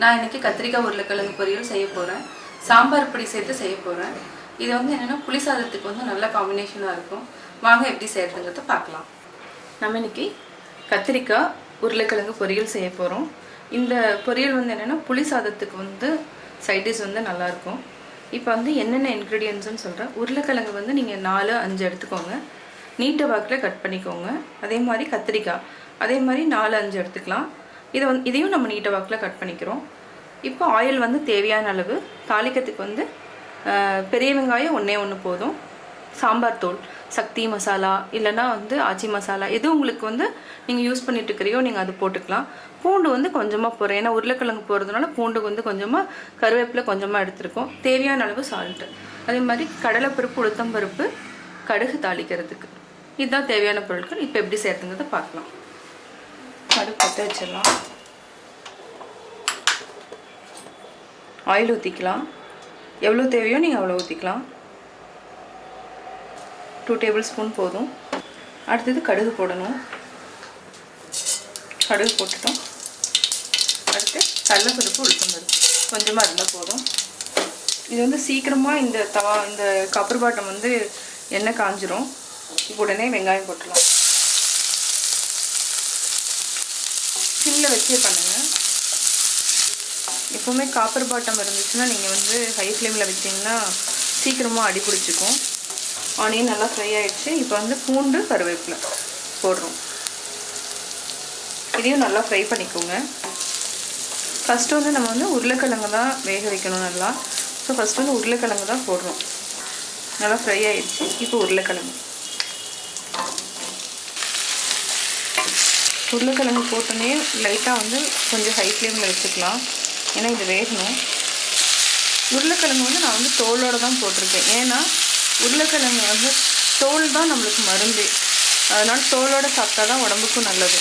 நான் இன்றைக்கி கத்திரிக்காய் உருளைக்கிழங்கு பொரியல் செய்ய போகிறேன் சாம்பார் பொடி சேர்த்து செய்ய போகிறேன் இது வந்து என்னென்னா புளி சாதத்துக்கு வந்து நல்ல காம்பினேஷனாக இருக்கும். வாங்க எப்படி செய்கிறதுங்கிறத பார்க்கலாம். நம்ம இன்னைக்கு கத்திரிக்காய் உருளைக்கிழங்கு பொரியல் செய்ய போகிறோம் இந்த பொரியல் வந்து என்னென்னா புளி சாதத்துக்கு வந்து சைடிஷ் வந்து நல்லாயிருக்கும் இப்போ வந்து என்னென்ன இன்க்ரீடியன்ட்ஸ்னு சொல்கிறேன் உருளைக்கிழங்கு வந்து நீங்கள் நாலு அஞ்சு எடுத்துக்கோங்க. நீட்ட வாக்கில் கட் பண்ணிக்கோங்க. அதே மாதிரி கத்திரிக்காய். அதே மாதிரி நாலு அஞ்சு எடுத்துக்கலாம். இதை வந்து இதையும் நம்ம நீட்ட வாக்கில் கட் பண்ணிக்கிறோம். இப்போ ஆயில் வந்து தேவையான அளவு தாளிக்கிறதுக்கு வந்து பெரிய வெங்காயம் ஒன்றே ஒன்று போதும். சாம்பார் தூள் சக்தி மசாலா இல்லைன்னா வந்து ஆச்சி மசாலா எது உங்களுக்கு வந்து நீங்கள் யூஸ் பண்ணிட்டு இருக்கிறியோ நீங்கள் அது போட்டுக்கலாம். பூண்டு வந்து கொஞ்சமாக போடுறேன். ஏன்னா உருளைக்கிழங்கு போடுறதுனால பூண்டு வந்து கொஞ்சமாக கருவேப்பிலை கொஞ்சமாக எடுத்துருக்கோம். தேவையான அளவு சால்ட்டு அதே மாதிரி கடலைப்பருப்பு உளுத்தம்பருப்பு கடுகு தாளிக்கிறதுக்கு. இதுதான் தேவையான பொருட்கள். இப்போ எப்படி சேர்த்துங்கிறத பார்க்கலாம். கடுகு பற்ற வச்சிடலாம். ஆயில் ஊற்றிக்கலாம் எவ்வளோ தேவையோ நீங்கள் அவ்வளோ ஊற்றிக்கலாம் டூ டேபிள் ஸ்பூன் போதும். அடுத்தது கடுகு போடணும். கடுகு போட்டுட்டோம். அடுத்து கடலப்பருப்பு உளுத்தம் பருப்பு கொஞ்சமாக இருந்தால் போதும். இது வந்து சீக்கிரமாக இந்த தவா இந்த கப்பர் பாட்டம் வந்து எண்ணெய் காஞ்சிரும். இப்போ உடனே வெங்காயம் போட்டுடலாம். சிம்மில் வச்சே பண்ணுங்கள் எப்போவுமே காப்பர் பாட்டம் இருந்துச்சுன்னா நீங்கள் வந்து ஹை ஃப்ளேமில் வச்சிங்கன்னா சீக்கிரமாக அடி பிடிச்சிக்கும் ஆனியன் நல்லா ஃப்ரை ஆயிடுச்சு. இப்போ வந்து பூண்டு கருவேப்பிலை போடுறோம். இதையும் நல்லா ஃப்ரை பண்ணிக்கோங்க. ஃபஸ்ட்டு வந்து நம்ம வந்து உருளைக்கிழங்கு தான் வேக வைக்கணும் நல்லா. ஸோ ஃபஸ்ட்டு வந்து உருளைக்கிழங்கு தான் போடுறோம். நல்லா ஃப்ரை ஆகிடுச்சு இப்போ உருளைக்கிழங்கு. உருளைக்கிழங்கு போட்டோன்னே லைட்டாக வந்து கொஞ்சம் ஹை ஃப்ளேமில் வச்சுக்கலாம் ஏன்னா இது வேகணும். உருளைக்கிழங்கு வந்து நான் வந்து தோலோடு தான் போட்டிருக்கேன். ஏன்னா உருளைக்கிழங்கு வந்து தோல் தான் நம்மளுக்கு மருந்து. அதனால் தோலோடு சாப்பிட்டா தான் உடம்புக்கும் நல்லது.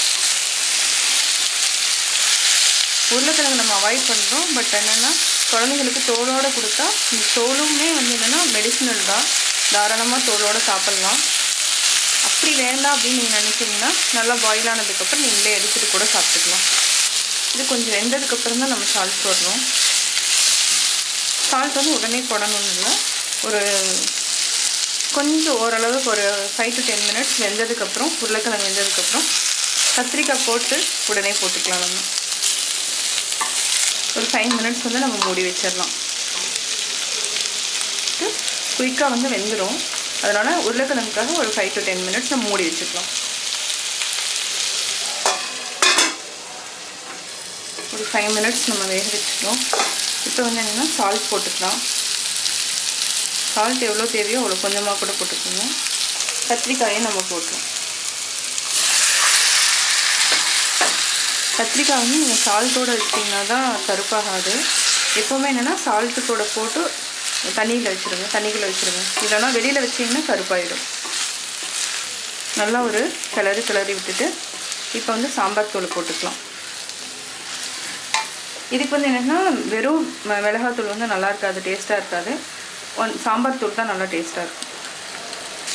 உருளைக்கிழங்கு நம்ம அவாய்ட் பண்ணுறோம் பட் என்னென்னா குழந்தைங்களுக்கு தோலோடு கொடுத்தா இந்த தோலுமே வந்து என்னென்னா மெடிசினல் தான். தாராளமாக தோலோடு சாப்பிட்லாம். அப்படி வேண்டாம் அப்படின்னு நீங்கள் நினைச்சீங்கன்னா நல்லா பாயில் ஆனதுக்கப்புறம் நீங்களே எடுத்துகிட்டு கூட சாப்பிட்டுக்கலாம். இது கொஞ்சம் வெந்ததுக்கப்புறம் தான் நம்ம சால்ட் போடணும். சால்ட் வந்து உடனே போடணும்னு இல்லை. ஒரு கொஞ்சம் ஓரளவுக்கு ஒரு ஃபைவ் டு டென் மினிட்ஸ் வெந்ததுக்கப்புறம் உருளைக்கிழங்கு வெந்ததுக்கப்புறம் கத்திரிக்காய் போட்டு உடனே போட்டுக்கலாம் நம்ம. ஒரு ஃபைவ் மினிட்ஸ் வந்து நம்ம மூடி வச்சிடலாம். குயிக்காக வந்து வெந்துடும் அதனால் உருளைக்கிழங்குக்காக ஒரு ஃபைவ் டு டென் மினிட்ஸ் நம்ம மூடி வச்சுக்கலாம். ஒரு ஃபைவ் மினிட்ஸ் நம்ம வேக வச்சுக்கலாம். இப்போ வந்து என்னென்னா சால்ட் போட்டுக்கலாம். சால்ட் எவ்வளோ தேவையோ அவ்வளோ கொஞ்சமாக கூட போட்டுக்கோங்க. கத்திரிக்காயும் நம்ம போட்டுருவோம் கத்திரிக்காய் வந்து நீங்கள் சால்ட்டோடு வச்சிங்கன்னா தான் கருப்பாகாது. எப்போவுமே என்னென்னா சால்ட்டு கூட போட்டு தண்ணியில் வச்சுருங்க தண்ணிக்குள்ளே வச்சுருங்க. இல்லைன்னா வெளியில் வச்சிங்கன்னா கருப்பாயிடும். நல்லா ஒரு கிளறி கிளறி விட்டுட்டு இப்போ வந்து சாம்பார் தூள் போட்டுக்கலாம். இதுக்கு வந்து என்னென்னா வெறும் ம- மிளகாத்தூள் வந்து நல்லா இருக்காது டேஸ்ட்டாக இருக்காது. ஒன் சாம்பார் தூள் தான் நல்லா டேஸ்ட்டாக இருக்கும்.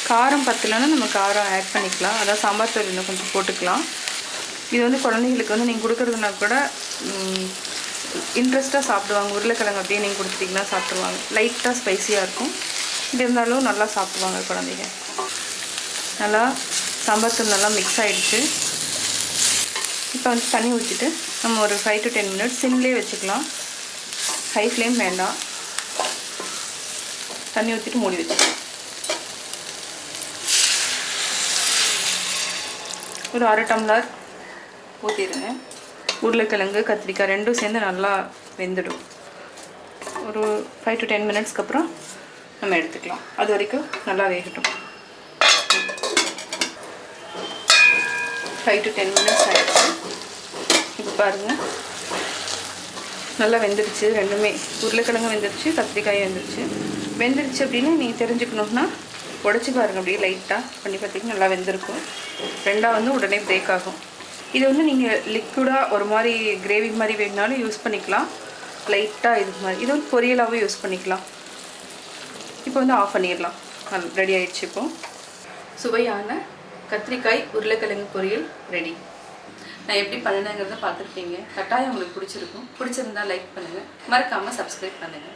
காரம் பத்தலைன்னா நம்ம காரம் ஆட் பண்ணிக்கலாம். அதான் சாம்பார் தூள் இன்னும் கொஞ்சம் போட்டுக்கலாம். இது வந்து குழந்தைங்களுக்கு வந்து நீங்கள் கொடுக்குறதுனா கூட இன்ட்ரெஸ்ட்டாக சாப்பிடுவாங்க. உருளைக்கிழங்கு அப்படியே நீங்கள் கொடுத்துட்டிங்கன்னா சாப்பிடுவாங்க லைட்டாக ஸ்பைஸியாக இருக்கும். இது இருந்தாலும் நல்லா சாப்பிடுவாங்க குழந்தைங்க. நல்லா சாம்பார் தூள் நல்லா மிக்ஸ் ஆகிடுச்சு இப்போ வந்து தண்ணி ஊற்றிட்டு நம்ம ஒரு ஃபைவ் டு டென் மினிட்ஸ் சிம்லேயே வச்சுக்கலாம். ஹை ஃப்ளேம் வேண்டாம். தண்ணி ஊற்றிட்டு மூடி வச்சுக்கலாம். ஒரு அரை டம்ளர் ஊற்றிடுங்க உருளைக்கிழங்கு கத்திரிக்காய் ரெண்டும் சேர்ந்து நல்லா வெந்துடும். ஒரு ஃபைவ் டு டென் மினிட்ஸ்க்கு அப்புறம் நம்ம எடுத்துக்கலாம். அது வரைக்கும் நல்லா வேகட்டும். ஃபைவ் டு டென் மினிட்ஸ் ஆகிடுச்சு இப்போ பாருங்கள் நல்லா வெந்துடுச்சு ரெண்டுமே. உருளைக்கிழங்கு வெந்துருச்சு கத்திரிக்காயும் வெந்துருச்சு வெந்துருச்சு அப்படின்னு நீங்கள் தெரிஞ்சுக்கணுன்னா உடச்சி பாருங்கள் அப்படியே லைட்டாக பண்ணி பார்த்தீங்கன்னா நல்லா வெந்திருக்கும். ரெண்டாக வந்து உடனே பிரேக் ஆகும். இது வந்து நீங்கள் லிக்விடாக ஒரு மாதிரி கிரேவி மாதிரி வேணுனாலும் யூஸ் பண்ணிக்கலாம். லைட்டாக இது மாதிரி. இது வந்து பொரியலாகவும் யூஸ் பண்ணிக்கலாம். இப்போ வந்து ஆஃப் பண்ணிடலாம். ரெடி ஆயிடுச்சு இப்போ. சுவையான கத்திரிக்காய் உருளைக்கிழங்கு பொரியல் ரெடி நான் எப்படி பண்ணினேங்கிறத பார்த்துருப்பீங்க. கட்டாயம் உங்களுக்கு பிடிச்சிருக்கும். பிடிச்சிருந்தா லைக் பண்ணுங்கள் மறக்காமல் சப்ஸ்கிரைப் பண்ணுங்கள்